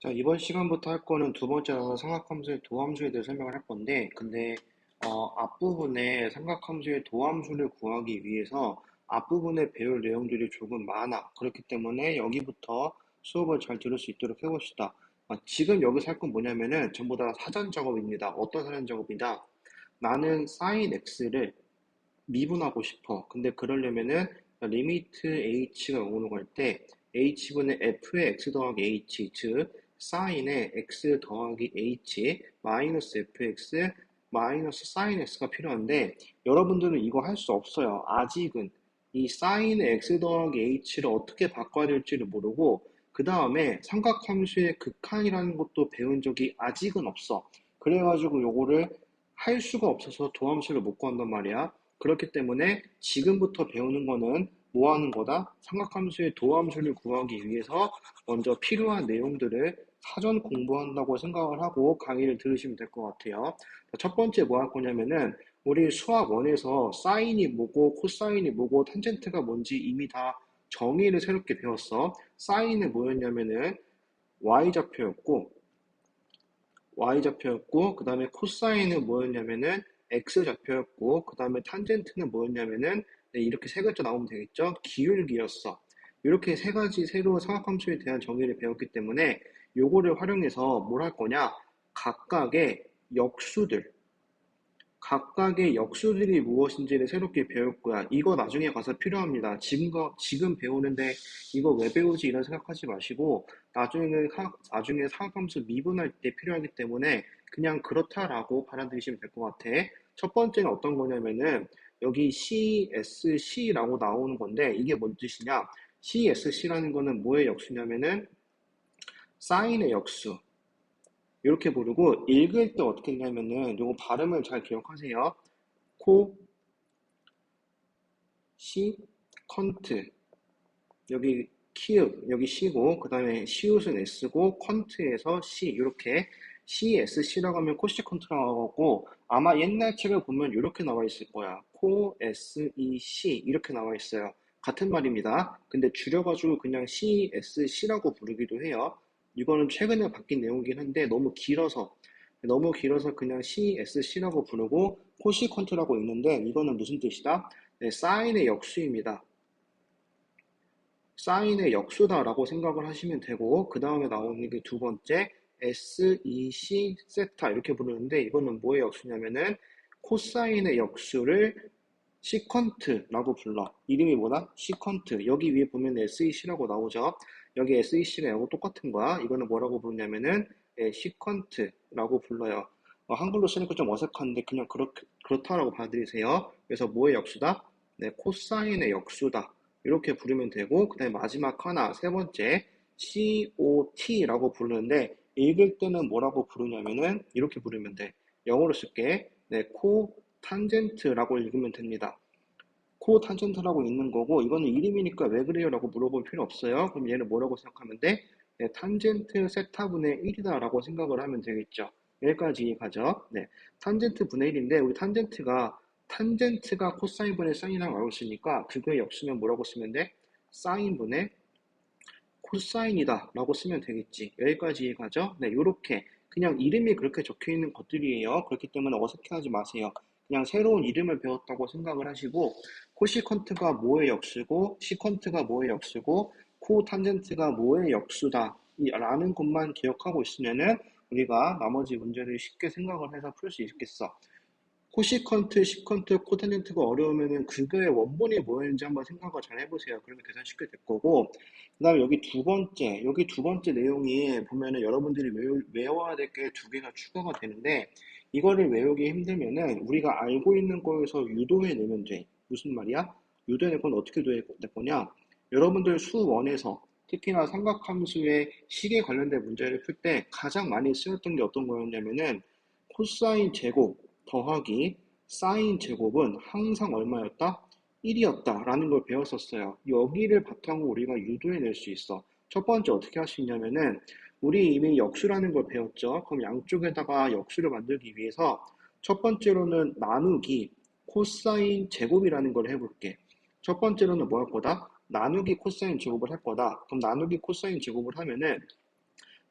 자, 이번 시간부터 할 거는 두 번째 나서 삼각함수의 도함수에 대해 설명을 할 건데, 근데, 어, 앞부분에 삼각함수의 도함수를 구하기 위해서 앞부분에 배울 내용들이 조금 많아. 그렇기 때문에 여기부터 수업을 잘 들을 수 있도록 해봅시다. 아, 지금 여기서 할 건 뭐냐면은 전부 다 사전 작업입니다. 어떤 사전 작업이다? 나는 sin x를 미분하고 싶어. 근데 그러려면은 리미트 h가 0으로 갈 때 h분의 f의 x 더하기 h, 즉 사인의 x 더하기 h 마이너스 fx 마이너스 사인 x가 필요한데 여러분들은 이거 할 수 없어요. 아직은 이 사인의 x 더하기 h를 어떻게 바꿔야 될지를 모르고 그 다음에 삼각함수의 극한이라는 것도 배운 적이 아직은 없어. 그래가지고 요거를 할 수가 없어서 도함수를 못 구한단 말이야. 그렇기 때문에 지금부터 배우는 거는 뭐 하는 거다? 삼각함수의 도함수를 구하기 위해서 먼저 필요한 내용들을 사전 공부한다고 생각을 하고 강의를 들으시면 될 것 같아요. 첫 번째 뭐 할 거냐면은 우리 수학 원에서 사인이 뭐고 코사인이 뭐고 탄젠트가 뭔지 이미 다 정의를 새롭게 배웠어. 사인은 뭐였냐면은 y좌표였고 y좌표였고 그 다음에 코사인은 뭐였냐면은 x좌표였고 그 다음에 탄젠트는 뭐였냐면은 네, 이렇게 세 글자 나오면 되겠죠? 기울기였어. 이렇게 세 가지 새로운 삼각함수에 대한 정의를 배웠기 때문에 요거를 활용해서 뭘 할 거냐? 각각의 역수들, 각각의 역수들이 무엇인지를 새롭게 배울 거야. 이거 나중에 가서 필요합니다. 지금, 거, 지금 배우는데 이거 왜 배우지 이런 생각하지 마시고 나중에는 나중에 삼각함수 미분할 때 필요하기 때문에 그냥 그렇다라고 받아들이시면 될 것 같아. 첫 번째는 어떤 거냐면은 여기 CSC라고 나오는 건데 이게 뭔 뜻이냐? CSC라는 거는 뭐의 역수냐면은 사인의 역수. 이렇게 부르고 읽을 때 어떻게 했냐면은 요거 발음을 잘 기억하세요. 코, 시, 컨트. 여기 키읔, 여기 시고 그 다음에 시옷은 S고 컨트에서 C 이렇게 CSC라고 하면 코시 컨트라고 하고 아마 옛날 책을 보면 이렇게 나와 있을 거야. 코 SEC 이렇게 나와 있어요. 같은 말입니다. 근데 줄여가지고 그냥 CSC라고 부르기도 해요. 이거는 최근에 바뀐 내용이긴 한데 너무 길어서 너무 길어서 그냥 CSC라고 부르고 코시컨트라고 있는데 이거는 무슨 뜻이다? 네, 사인의 역수입니다. 사인의 역수다라고 생각을 하시면 되고 그 다음에 나오는 게 두 번째 SEC 세타 이렇게 부르는데 이거는 뭐의 역수냐면은 코사인의 역수를 시컨트라고 불러. 이름이 뭐다? 시컨트. 여기 위에 보면 SEC라고 나오죠. 여기 SEC가 이거 똑같은 거야. 이거는 뭐라고 부르냐면은 예, 시컨트라고 불러요. 어, 한글로 쓰니까 좀 어색한데 그냥 그렇, 그렇다라고 받아들이세요. 그래서 뭐의 역수다? 네, 코사인의 역수다. 이렇게 부르면 되고 그 다음에 마지막 하나 세 번째 COT라고 부르는데 읽을 때는 뭐라고 부르냐면은 이렇게 부르면 돼. 영어로 쓸게. 네, 코 탄젠트라고 읽으면 됩니다. 코 탄젠트라고 읽는 거고 이거는 이름이니까 왜 그래요? 라고 물어볼 필요 없어요. 그럼 얘는 뭐라고 생각하면 돼? 네, 탄젠트 세타분의 1이다 라고 생각을 하면 되겠죠. 여기까지 가죠. 네, 탄젠트 분의 1인데 우리 탄젠트가 탄젠트가 코사인분의 사인이라고 알고 있으니까 그거의 역수면 뭐라고 쓰면 돼? 사인분의 코사인이다 라고 쓰면 되겠지. 여기까지 가죠. 네, 요렇게 그냥 이름이 그렇게 적혀 있는 것들이에요. 그렇기 때문에 어색해하지 마세요. 그냥 새로운 이름을 배웠다고 생각을 하시고 코시컨트가 뭐의 역수고 시컨트가 뭐의 역수고 코탄젠트가 뭐의 역수다 라는 것만 기억하고 있으면은 우리가 나머지 문제를 쉽게 생각을 해서 풀 수 있겠어. 코시컨트, 시컨트, 코탄젠트가 어려우면은 그거의 원본이 뭐였는지 한번 생각을 잘 해보세요. 그러면 계산 쉽게 될 거고. 그 다음에 여기 두 번째, 여기 두 번째 내용이 보면은 여러분들이 외워야 될 게 두 개가 추가가 되는데, 이거를 외우기 힘들면은 우리가 알고 있는 거에서 유도해 내면 돼. 무슨 말이야? 유도해 건 어떻게 될 거냐? 여러분들 수원에서 특히나 삼각함수의 식에 관련된 문제를 풀 때 가장 많이 쓰였던 게 어떤 거였냐면은 코사인 제곱 더하기 사인 제곱은 항상 얼마였다? 1이었다 라는 걸 배웠었어요. 여기를 바탕으로 우리가 유도해 낼 수 있어. 첫 번째 어떻게 할 수 있냐면은 우리 이미 역수라는 걸 배웠죠. 그럼 양쪽에다가 역수를 만들기 위해서 첫 번째로는 나누기 코사인 제곱이라는 걸 해볼게. 첫 번째로는 뭐 할 거다? 나누기 코사인 제곱을 할 거다. 그럼 나누기 코사인 제곱을 하면은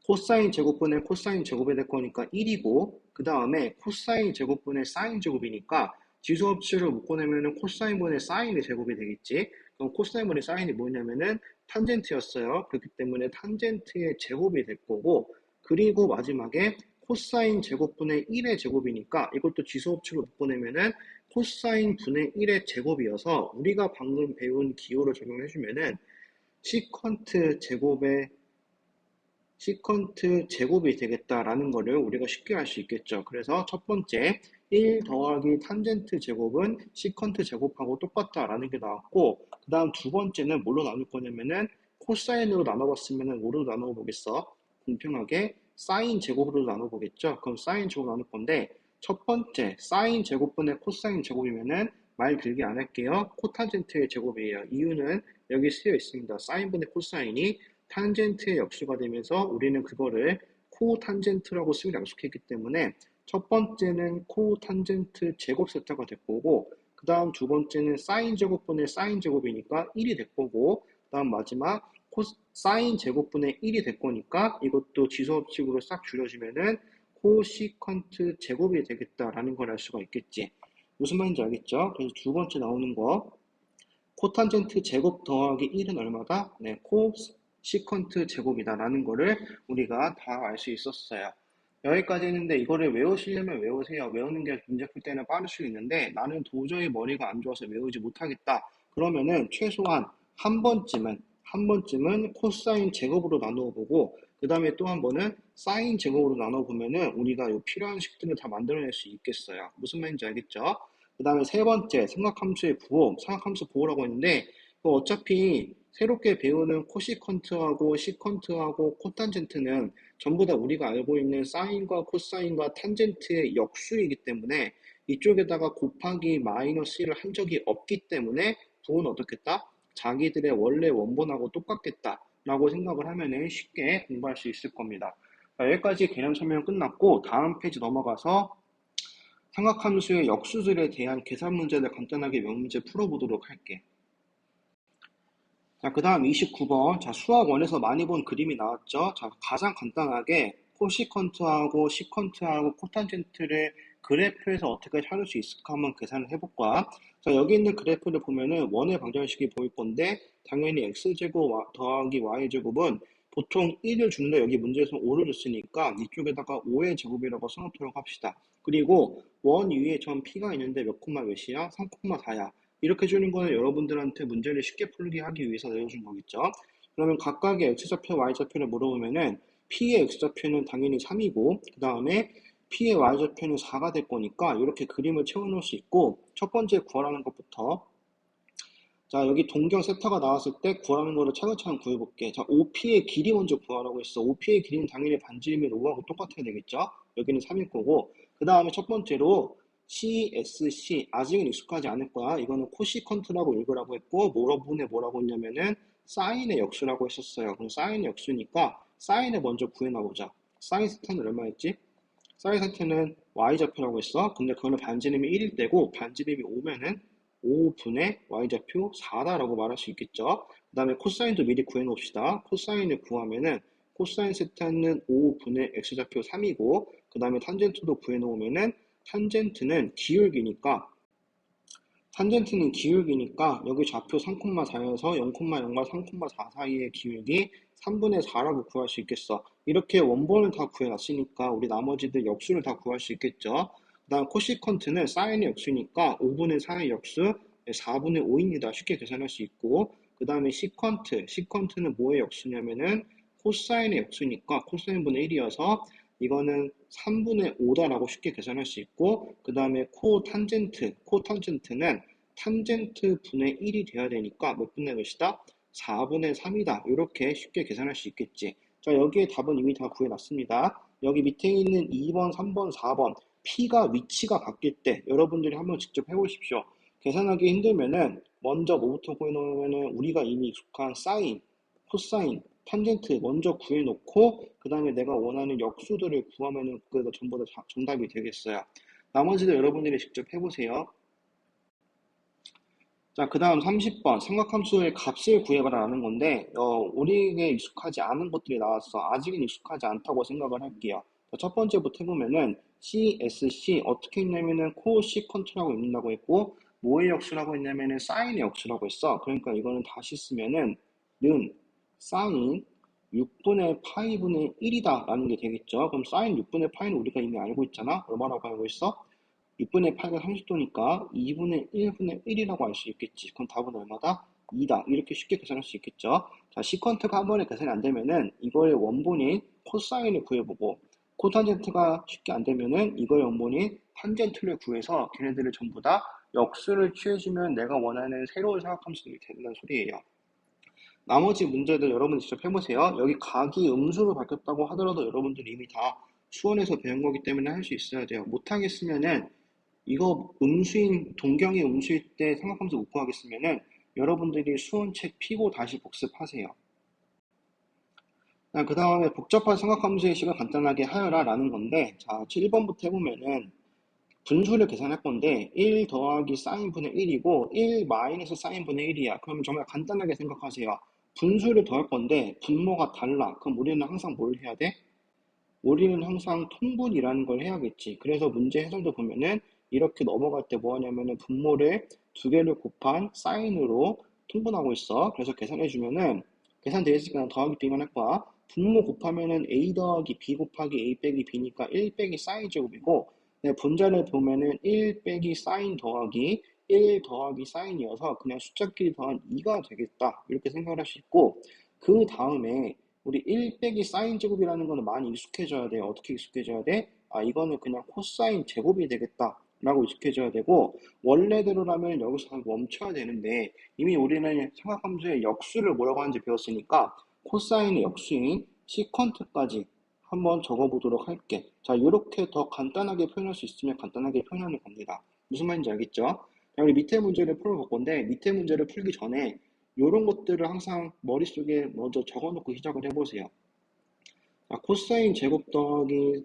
코사인 제곱분의 코사인 제곱이 될 거니까 1이고 그 다음에 코사인 제곱분의 사인 제곱이니까 지수합치를 묶어내면은 코사인분의 사인의 제곱이 되겠지. 그럼 코사인분의 사인이 뭐냐면은 탄젠트였어요. 그렇기 때문에 탄젠트의 제곱이 될 거고 그리고 마지막에 코사인 제곱분의 1의 제곱이니까 이것도 지수합치로 묶어내면은 코사인 분의 1의 제곱이어서 우리가 방금 배운 기호를 적용해주면은 시컨트 제곱의 시컨트 제곱이 되겠다라는 것을 우리가 쉽게 알 수 있겠죠. 그래서 첫 번째 1 더하기 탄젠트 제곱은 시컨트 제곱하고 똑같다라는 게 나왔고 그 다음 두 번째는 뭘로 나눌 거냐면은 코사인으로 나눠봤으면은 뭐로 나눠보겠어? 공평하게 사인 제곱으로 나눠보겠죠. 그럼 사인 제곱 나눌 건데 첫 번째 사인 제곱분의 코사인 제곱이면은 말 길게 안 할게요. 코탄젠트의 제곱이에요. 이유는 여기 쓰여 있습니다. 사인분의 코사인이 탄젠트의 역수가 되면서 우리는 그거를 코탄젠트라고 쓰기로 약속했기 때문에 첫 번째는 코 탄젠트 제곱 세타가 될 거고 그 다음 두 번째는 사인 제곱분의 사인 제곱이니까 1이 될 거고 그 다음 마지막 코 사인 제곱분의 1이 될 거니까 이것도 지수법칙으로 싹 줄여주면은 코시컨트 제곱이 되겠다라는 걸 알 수가 있겠지. 무슨 말인지 알겠죠? 그래서 두 번째 나오는 거 코탄젠트 제곱 더하기 1은 얼마다? 네, 코 시컨트 제곱이다라는 거를 우리가 다 알 수 있었어요. 여기까지 했는데 이거를 외우시려면 외우세요. 외우는 게 문제 풀 때는 빠를 수 있는데 나는 도저히 머리가 안 좋아서 외우지 못하겠다. 그러면은 최소한 한 번쯤은 한 번쯤은 코사인 제곱으로 나누어 보고 그 다음에 또 한 번은 사인 제곱으로 나눠 보면은 우리가 요 필요한 식들을 다 만들어낼 수 있겠어요. 무슨 말인지 알겠죠? 그 다음에 세 번째 삼각함수의 부호, 삼각함수 부호라고 했는데 어차피 새롭게 배우는 코시컨트하고 시컨트하고 코탄젠트는 전부 다 우리가 알고 있는 사인과 코사인과 탄젠트의 역수이기 때문에 이쪽에다가 곱하기 마이너스 1을 한 적이 없기 때문에 부호는 어떻겠다? 자기들의 원래 원본하고 똑같겠다 라고 생각을 하면 쉽게 공부할 수 있을 겁니다. 여기까지 개념 설명 끝났고 다음 페이지 넘어가서 삼각함수의 역수들에 대한 계산 문제를 간단하게 몇 문제 풀어보도록 할게. 자, 그 다음 29번. 자, 수학 원에서 많이 본 그림이 나왔죠? 자, 가장 간단하게 코시컨트하고 시컨트하고 코탄젠트를 그래프에서 어떻게 찾을 수 있을까 한번 계산을 해볼까? 자, 여기 있는 그래프를 보면은 원의 방정식이 보일 건데, 당연히 x제곱 더하기 y제곱은 보통 1을 주는데 여기 문제에서 5를 줬으니까 이쪽에다가 5의 제곱이라고 써놓도록 합시다. 그리고 원 위에 전 p가 있는데 몇 콤마 몇이야? 3콤마 4야. 이렇게 주는 거는 여러분들한테 문제를 쉽게 풀게 하기 위해서 내어준 거겠죠. 그러면 각각의 x좌표, y좌표를 물어보면은 p의 x좌표는 당연히 3이고 그 다음에 p의 y좌표는 4가 될 거니까 이렇게 그림을 채워놓을 수 있고 첫 번째 구하라는 것부터. 자 여기 동경 세타가 나왔을 때 구하라는 거를 차근차근 구해볼게. 자 OP의 길이 먼저 구하라고 했어. OP의 길이는 당연히 반지름의 5하고 똑같아야 되겠죠? 여기는 3일 거고 그 다음에 첫 번째로 CSC 아직은 익숙하지 않을 거야. 이거는 코시컨트라고 읽으라고 했고 뭐라분에 뭐라고 했냐면은 사인의 역수라고 했었어요. 그럼 사인의 역수니까 사인을 먼저 구해놔보자. 사인 세타는 얼마였지? 사인 세타는 y좌표라고 했어. 근데 그거는 반지름이 1일 때고 반지름이 5면은 5분의 y좌표 4다라고 말할 수 있겠죠. 그 다음에 코사인도 미리 구해놓읍시다. 코사인을 구하면은 코사인 세타는 5분의 x좌표 3이고 그 다음에 탄젠트도 구해놓으면은 탄젠트는 기울기니까 탄젠트는 기울기니까 여기 좌표 3,4에서 0,0과 3,4 사이의 기울기 3분의 4라고 구할 수 있겠어. 이렇게 원본을 다 구해놨으니까 우리 나머지들 역수를 다 구할 수 있겠죠. 그 다음 코시컨트는 사인의 역수니까 5분의 4의 역수 4분의 5입니다. 쉽게 계산할 수 있고 그 다음에 시컨트, 시컨트는 뭐의 역수냐면은 코사인의 역수니까 코사인 분의 1이어서 이거는 3분의 5다라고 쉽게 계산할 수 있고 그 다음에 코 탄젠트, 코 탄젠트는 탄젠트 분의 1이 돼야 되니까 몇 분의 몇이다? 4분의 3이다. 이렇게 쉽게 계산할 수 있겠지. 자 여기에 답은 이미 다 구해놨습니다. 여기 밑에 있는 2번, 3번, 4번 P가 위치가 바뀔 때 여러분들이 한번 직접 해보십시오. 계산하기 힘들면은 먼저 뭐부터 구해놓으면은 우리가 이미 익숙한 사인, 코사인, 탄젠트 먼저 구해놓고 그 다음에 내가 원하는 역수들을 구하면은 그게 전부 다 정답이 되겠어요. 나머지도 여러분들이 직접 해보세요. 자, 그 다음 30번 삼각함수의 값을 구해봐라라는 건데 어, 우리에게 익숙하지 않은 것들이 나와서 아직은 익숙하지 않다고 생각을 할게요. 자, 첫 번째부터 해보면은 CSC 어떻게 했냐면은 코시 컨트라고 읽는다고 했고 뭐의 역수라고 했냐면은 사인의 역수라고 했어. 그러니까 이거는 다시 쓰면은 는 사인 6분의 파이분의 1이다 라는 게 되겠죠. 그럼 사인 6분의 파이는 우리가 이미 알고 있잖아. 얼마라고 알고 있어? 6분의 8가 30도니까 2분의 1분의 1이라고 할수 있겠지. 그럼 답은 얼마다? 2다. 이렇게 쉽게 계산할 수 있겠죠. 자, 시컨트가 한 번에 계산이 안 되면은 이거의 원본인 코사인을 구해보고 코탄젠트가 쉽게 안 되면은 이거의 원본인 탄젠트를 구해서 걔네들을 전부 다 역수를 취해주면 내가 원하는 새로운 사각함수들이 된다는 소리예요. 나머지 문제들 여러분 직접 해보세요. 여기 각이 음수로 바뀌었다고 하더라도 여러분들이 이미 다 수원에서 배운 거기 때문에 할 수 있어야 돼요. 못하겠으면은 이거 음수인 동경이 음수일 때 삼각함수 못 구하겠으면은 여러분들이 수원책 피고 다시 복습하세요. 그 다음에 복잡한 삼각함수의 식을 간단하게 하여라 라는 건데 자 7번부터 해보면은 분수를 계산할 건데 1 더하기 사인분의 1이고 1 마이너스 사인분의 1이야. 그러면 정말 간단하게 생각하세요. 분수를 더할 건데 분모가 달라. 그럼 우리는 항상 뭘 해야 돼? 우리는 항상 통분이라는 걸 해야겠지. 그래서 문제 해설도 보면은 이렇게 넘어갈 때 뭐 하냐면은 분모를 두 개를 곱한 사인으로 통분하고 있어. 그래서 계산해 주면은 계산되어 있으니까 더하기 B만 할 거야. 분모 곱하면은 A 더하기 B 곱하기 A 빼기 B니까 1 빼기 사인 제곱이고 네, 분자를 보면은 1 빼기 사인 더하기 1 더하기 사인이어서 그냥 숫자끼리 더한 2가 되겠다. 이렇게 생각을 할 수 있고 그 다음에 우리 1 빼기 사인 제곱이라는 거는 많이 익숙해져야 돼요. 어떻게 익숙해져야 돼? 아 이거는 그냥 코사인 제곱이 되겠다. 라고 익숙해져야 되고 원래대로라면 여기서 멈춰야 되는데 이미 우리는 삼각함수의 역수를 뭐라고 하는지 배웠으니까 코사인의 역수인 시컨트까지 한번 적어보도록 할게. 자, 이렇게 더 간단하게 표현할 수 있으면 간단하게 표현하는 겁니다. 무슨 말인지 알겠죠? 자, 우리 밑에 문제를 풀어볼 건데 밑에 문제를 풀기 전에 이런 것들을 항상 머릿속에 먼저 적어놓고 시작을 해보세요. 자, 코사인 제곱 더하기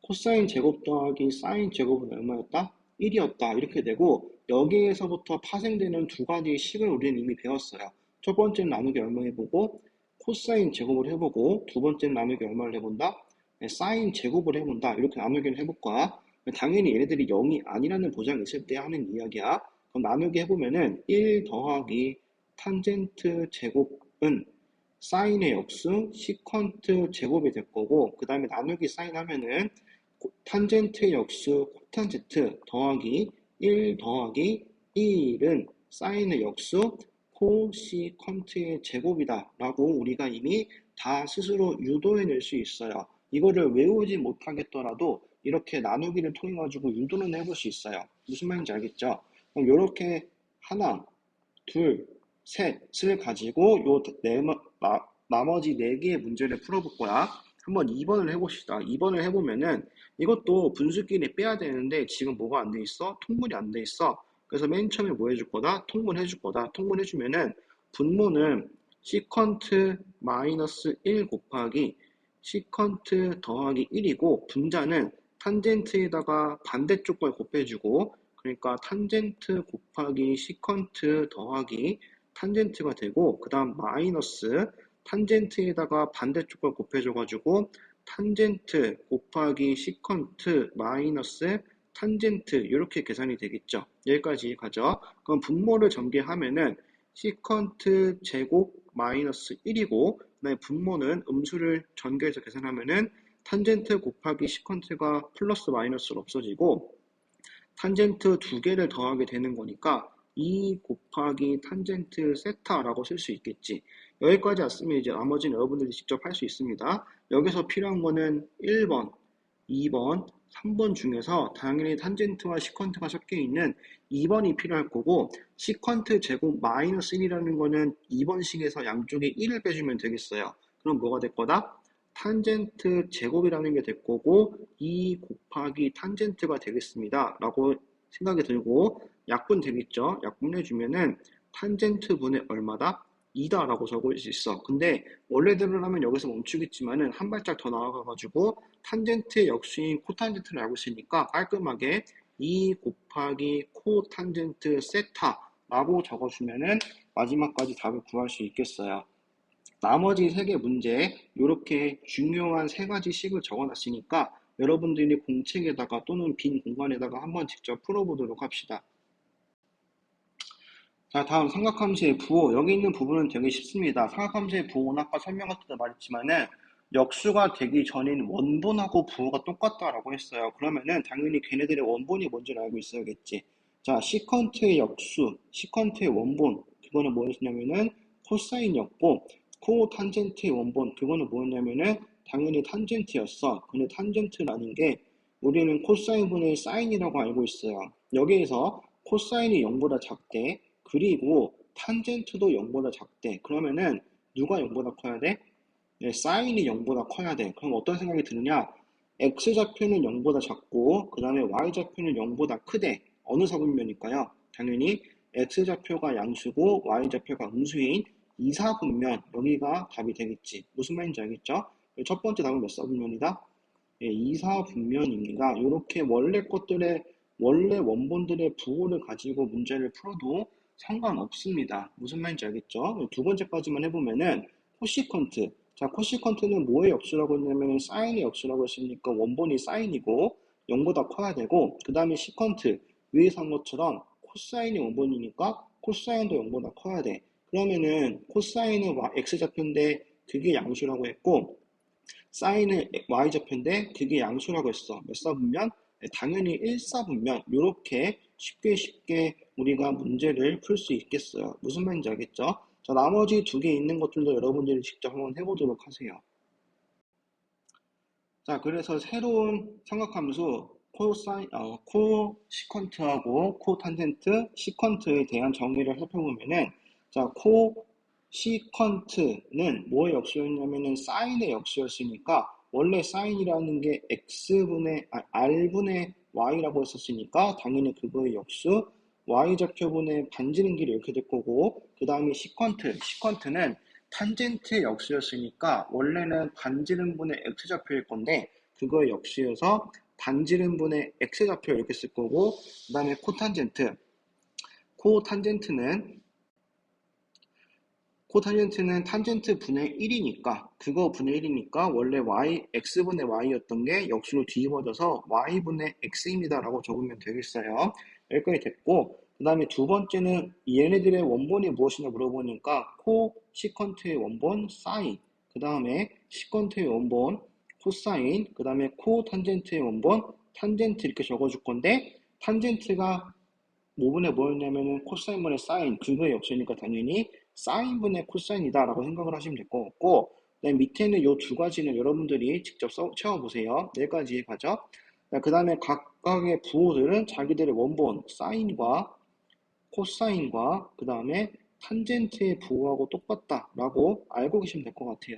코사인 제곱 더하기 사인 제곱은 얼마였다? 1이었다. 이렇게 되고 여기에서부터 파생되는 두 가지 식을 우리는 이미 배웠어요. 첫 번째는 나누기 얼마 해보고 코사인 제곱을 해보고 두 번째는 나누기 얼마를 해본다? 네, 사인 제곱을 해본다. 이렇게 나누기를 해볼 거야. 당연히 얘네들이 0이 아니라는 보장이 있을 때 하는 이야기야. 그럼 나누기 해보면은 1 더하기 탄젠트 제곱은 사인의 역수 시컨트 제곱이 될 거고 그 다음에 나누기 사인 하면은 탄젠트 역수 코탄젠트 더하기 1 더하기 1은 사인의 역수 코시컨트의 제곱이다 라고 우리가 이미 다 스스로 유도해낼 수 있어요. 이거를 외우지 못하겠더라도 이렇게 나누기를 통해 가지고 유도는 해볼 수 있어요. 무슨 말인지 알겠죠? 그럼 이렇게 하나, 둘, 셋을 가지고 요 네, 나, 나머지 네 개의 문제를 풀어볼 거야. 한번 2번을 해봅시다. 2번을 해보면은 이것도 분수끼리 빼야 되는데 지금 뭐가 안 돼 있어? 통분이 안 돼 있어. 그래서 맨 처음에 뭐 해줄 거다? 통분해 줄 거다. 통분해 주면은 분모는 시컨트 마이너스 1 곱하기 시컨트 더하기 1이고 분자는 탄젠트에다가 반대쪽 걸 곱해주고 그러니까 탄젠트 곱하기 시컨트 더하기 탄젠트가 되고 그 다음 마이너스 탄젠트에다가 반대쪽 걸 곱해줘가지고 탄젠트 곱하기 시컨트 마이너스 탄젠트 이렇게 계산이 되겠죠. 여기까지 가죠. 그럼 분모를 전개하면은 시컨트 제곱 마이너스 1이고 그다음에 분모는 음수를 전개해서 계산하면은 탄젠트 곱하기 시컨트가 플러스 마이너스로 없어지고 탄젠트 두 개를 더하게 되는 거니까 2 곱하기 탄젠트 세타라고 쓸 수 있겠지. 여기까지 왔으면 이제 나머지는 여러분들이 직접 할 수 있습니다. 여기서 필요한 거는 1번, 2번, 3번 중에서 당연히 탄젠트와 시컨트가 섞여 있는 2번이 필요할 거고 시컨트 제곱 마이너스 1이라는 거는 2번식에서 양쪽에 1을 빼주면 되겠어요. 그럼 뭐가 될 거다? 탄젠트 제곱이라는 게 될 거고 2 곱하기 탄젠트가 되겠습니다. 라고 생각이 들고 약분 되겠죠? 약분해 주면은 탄젠트 분의 얼마다? 2다 라고 적을 수 있어. 근데 원래대로라면 여기서 멈추겠지만은 한 발짝 더 나아가가지고 탄젠트의 역수인 코탄젠트를 알고 있으니까 깔끔하게 2 곱하기 코탄젠트 세타 라고 적어주면은 마지막까지 답을 구할 수 있겠어요. 나머지 세 개 문제 이렇게 중요한 세 가지 식을 적어놨으니까 여러분들이 공책에다가 또는 빈 공간에다가 한번 직접 풀어보도록 합시다. 자, 다음 삼각함수의 부호. 여기 있는 부분은 되게 쉽습니다. 삼각함수의 부호는 아까 설명할 때도 말했지만은 역수가 되기 전인 원본하고 부호가 똑같다라고 했어요. 그러면은 당연히 걔네들의 원본이 뭔지를 알고 있어야겠지. 자, 시컨트의 역수, 시컨트의 원본. 그거는 뭐였냐면은 코사인이었고, 코탄젠트의 원본. 그거는 뭐였냐면은 당연히 탄젠트였어. 근데 탄젠트라는 게 우리는 코사인 분의 사인이라고 알고 있어요. 여기에서 코사인이 0보다 작대. 그리고 탄젠트도 0보다 작대. 그러면은 누가 0보다 커야 돼? 네, 사인이 0보다 커야 돼. 그럼 어떤 생각이 드느냐? x좌표는 0보다 작고 그 다음에 y좌표는 0보다 크대. 어느 사분면일까요? 당연히 x좌표가 양수고 y좌표가 음수인 이사분면 여기가 답이 되겠지. 무슨 말인지 알겠죠? 첫 번째 답은 몇 사분면이다? 예, 이사분면입니다. 이렇게 원래 것들의 원래 원본들의 부호를 가지고 문제를 풀어도 상관없습니다. 무슨 말인지 알겠죠? 두 번째까지만 해보면은 코시컨트. 자, 코시컨트는 뭐의 역수라고 했냐면 사인의 역수라고 했으니까 원본이 사인이고 0보다 커야 되고 그 다음에 시컨트 위에서 한 것처럼 코사인이 원본이니까 코사인도 0보다 커야 돼. 그러면은 코사인은 x좌표인데 그게 양수라고 했고 사인은 y좌표인데 그게 양수라고 했어. 몇 사분면? 네, 당연히 1사분면 이렇게 쉽게 쉽게 우리가 문제를 풀 수 있겠어요. 무슨 말인지 알겠죠? 자, 나머지 두 개 있는 것들도 여러분들이 직접 한번 해보도록 하세요. 자, 그래서 새로운 삼각함수 코사인, 어, 코 시컨트하고 코 탄젠트, 시컨트에 대한 정의를 살펴보면은 자, 코 시컨트는 뭐의 역수였냐면은 사인의 역수였으니까 원래 사인이라는 게 x분의 아, r분의 y라고 했었으니까 당연히 그거의 역수 y좌표분의 반지름 길이 이렇게 될 거고 그 다음에 시컨트 시컨트는 탄젠트의 역수였으니까 원래는 반지름분의 x좌표일 건데 그거의 역수여서 반지름분의 x좌표 이렇게 쓸 거고 그 다음에 코탄젠트. 코탄젠트는 코탄젠트는 탄젠트 분의 1이니까 그거 분의 1이니까 원래 y x분의 y였던 게 역수로 뒤집어져서 y분의 x입니다 라고 적으면 되겠어요. 여기까지 됐고 그 다음에 두 번째는 얘네들의 원본이 무엇이냐 물어보니까 코 시컨트의 원본 사인 그 다음에 시컨트의 원본 코사인 그 다음에 코 탄젠트의 원본 탄젠트 이렇게 적어줄 건데 탄젠트가 뭐분의 뭐였냐면은 코사인분의 사인 그거의 역수니까 당연히 사인분의 코사인이다 라고 생각을 하시면 될 것 같고 그 밑에는 이 두 가지는 여러분들이 직접 써, 채워보세요. 내일까지 가죠. 그 다음에 각각의 부호들은 자기들의 원본 사인과 코사인과 그 다음에 탄젠트의 부호하고 똑같다 라고 알고 계시면 될 것 같아요.